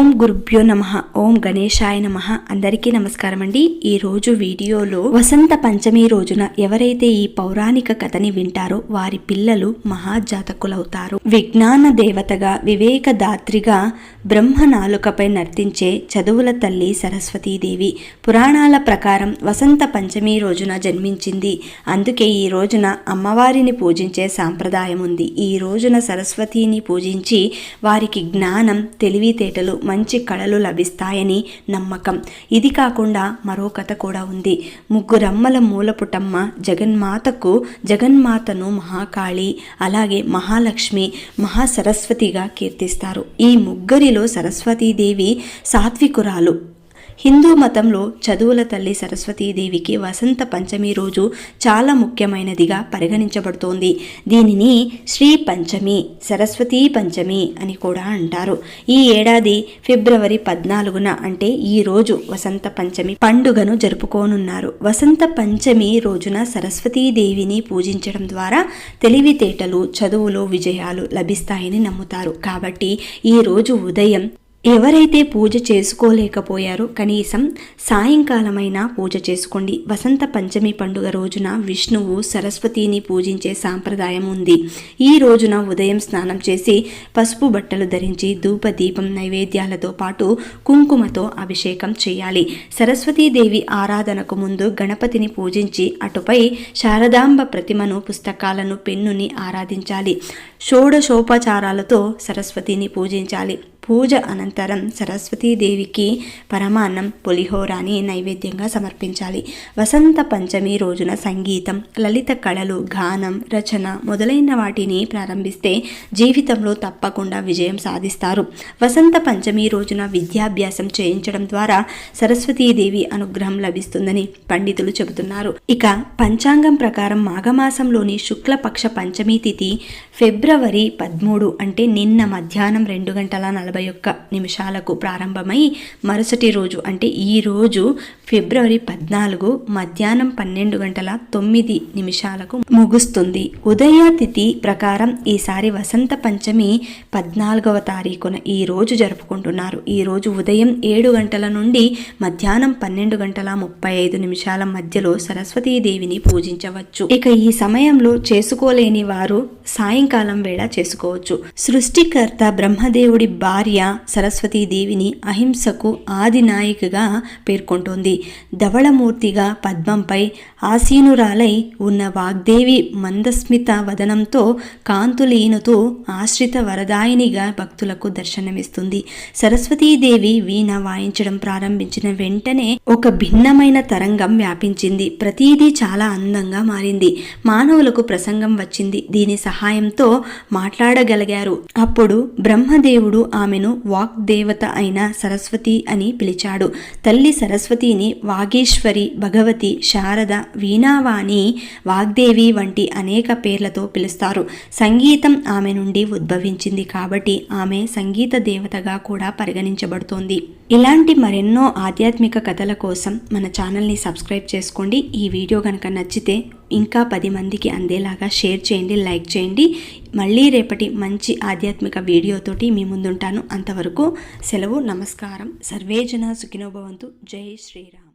ఓం గురుభ్యో నమ ఓం గణేశాయ నమ. అందరికీ నమస్కారం అండి. ఈ రోజు వీడియోలో వసంత పంచమి రోజున ఎవరైతే ఈ పౌరాణిక కథని వింటారో వారి పిల్లలు మహాజాతకులవుతారు. విజ్ఞాన దేవతగా వివేకదాత్రిగా బ్రహ్మ నాలుకపై నర్తించే చదువుల తల్లి సరస్వతీదేవి పురాణాల ప్రకారం వసంత పంచమి రోజున జన్మించింది. అందుకే ఈ రోజున అమ్మవారిని పూజించే సాంప్రదాయం ఉంది. ఈ రోజున సరస్వతిని పూజించి వారికి జ్ఞానం తెలివితేటలు మంచి కళలు లభిస్తాయని నమ్మకం. ఇది కాకుండా మరో కథ కూడా ఉంది. ముగ్గురమ్మల మూలపుటమ్మ జగన్మాతకు జగన్మాతను మహాకాళి అలాగే మహాలక్ష్మి మహాసరస్వతిగా కీర్తిస్తారు. ఈ ముగ్గురిలో సరస్వతీదేవి సాత్వికురాలు. హిందూ మతంలో చదువుల తల్లి సరస్వతీదేవికి వసంత పంచమి రోజు చాలా ముఖ్యమైనదిగా పరిగణించబడుతోంది. దీనిని శ్రీ పంచమి సరస్వతీ పంచమి అని కూడా అంటారు. ఈ ఏడాది ఫిబ్రవరి పద్నాలుగున అంటే ఈ రోజు వసంత పంచమి పండుగను జరుపుకోనున్నారు. వసంత పంచమి రోజున సరస్వతీదేవిని పూజించడం ద్వారా తెలివితేటలు చదువులో విజయాలు లభిస్తాయని నమ్ముతారు. కాబట్టి ఈ రోజు ఉదయం ఎవరైతే పూజ చేసుకోలేకపోయారో కనీసం సాయంకాలమైనా పూజ చేసుకోండి. వసంత పంచమి పండుగ రోజున విష్ణువు సరస్వతిని పూజించే సాంప్రదాయం ఉంది. ఈ రోజున ఉదయం స్నానం చేసి పసుపు బట్టలు ధరించి ధూప దీపం నైవేద్యాలతో పాటు కుంకుమతో అభిషేకం చేయాలి. సరస్వతీదేవి ఆరాధనకు ముందు గణపతిని పూజించి అటుపై శారదాంబ ప్రతిమను పుస్తకాలను పెన్నుని ఆరాధించాలి. షోడశోపచారాలతో సరస్వతిని పూజించాలి. పూజ అనంతరం సరస్వతీదేవికి పరమాన్నం పులిహోరాని నైవేద్యంగా సమర్పించాలి. వసంత పంచమి రోజున సంగీతం లలిత కళలు గానం రచన మొదలైన వాటిని ప్రారంభిస్తే జీవితంలో తప్పకుండా విజయం సాధిస్తారు. వసంత పంచమి రోజున విద్యాభ్యాసం చేయించడం ద్వారా సరస్వతీదేవి అనుగ్రహం లభిస్తుందని పండితులు చెబుతున్నారు. ఇక పంచాంగం ప్రకారం మాఘమాసంలోని శుక్లపక్ష పంచమి తిథి ఫిబ్రవరి పదమూడు అంటే నిన్న మధ్యాహ్నం రెండు గంటల నలభై నలభై ఒక్క నిమిషాలకు ప్రారంభమై మరుసటి రోజు అంటే ఈ రోజు ఫిబ్రవరి పద్నాలుగు మధ్యాహ్నం పన్నెండు గంటల తొమ్మిది నిమిషాలకు ముగుస్తుంది. ఉదయాతిథి ప్రకారం ఈసారి వసంత పంచమి పద్నాలుగవ తారీఖున ఈ రోజు జరుపుకుంటున్నారు. ఈ రోజు ఉదయం ఏడు గంటల నుండి మధ్యాహ్నం పన్నెండు గంటల ముప్పై ఐదు నిమిషాల మధ్యలో సరస్వతీదేవిని పూజించవచ్చు. ఇక ఈ సమయంలో చేసుకోలేని వారు సాయంకాలం వేళ చేసుకోవచ్చు. సృష్టికర్త బ్రహ్మదేవుడి భార్య సరస్వతీదేవిని అహింసకు ఆది నాయికగా పేర్కొంటోంది. ధవళమూర్తిగా పద్మంపై ఆసీనురాలై ఉన్న వాగ్దేవి మందస్మిత వదనంతో కాంతులీనుతూ ఆశ్రిత వరదాయినిగా భక్తులకు దర్శనమిస్తుంది. సరస్వతీదేవి వీణ వాయించడం ప్రారంభించిన వెంటనే ఒక భిన్నమైన తరంగం వ్యాపించింది. ప్రతిదీ చాలా అందంగా మారింది. మానవులకు ప్రసంగం వచ్చింది. దీని సహాయంతో మాట్లాడగలిగారు. అప్పుడు బ్రహ్మదేవుడు ఆమెను వాగ్దేవత అయిన సరస్వతి అని పిలిచాడు. తల్లి సరస్వతిని వాగేశ్వరి భగవతి శారద వీణావాణి వాగ్దేవి వంటి అనేక పేర్లతో పిలుస్తారు. సంగీతం ఆమె నుండి ఉద్భవించింది కాబట్టి ఆమె సంగీత దేవతగా కూడా పరిగణించబడుతోంది. ఇలాంటి మరెన్నో ఆధ్యాత్మిక కథల కోసం మన ఛానల్ని సబ్స్క్రైబ్ చేసుకోండి. ఈ వీడియో కనుక నచ్చితే ఇంకా పది మందికి అందేలాగా షేర్ చేయండి లైక్ చేయండి. మళ్ళీ రేపటి మంచి ఆధ్యాత్మిక వీడియోతోటి మీ ముందుంటాను. అంతవరకు సెలవు నమస్కారం. సర్వేజన సుఖినోభవంతు జై శ్రీరామ్.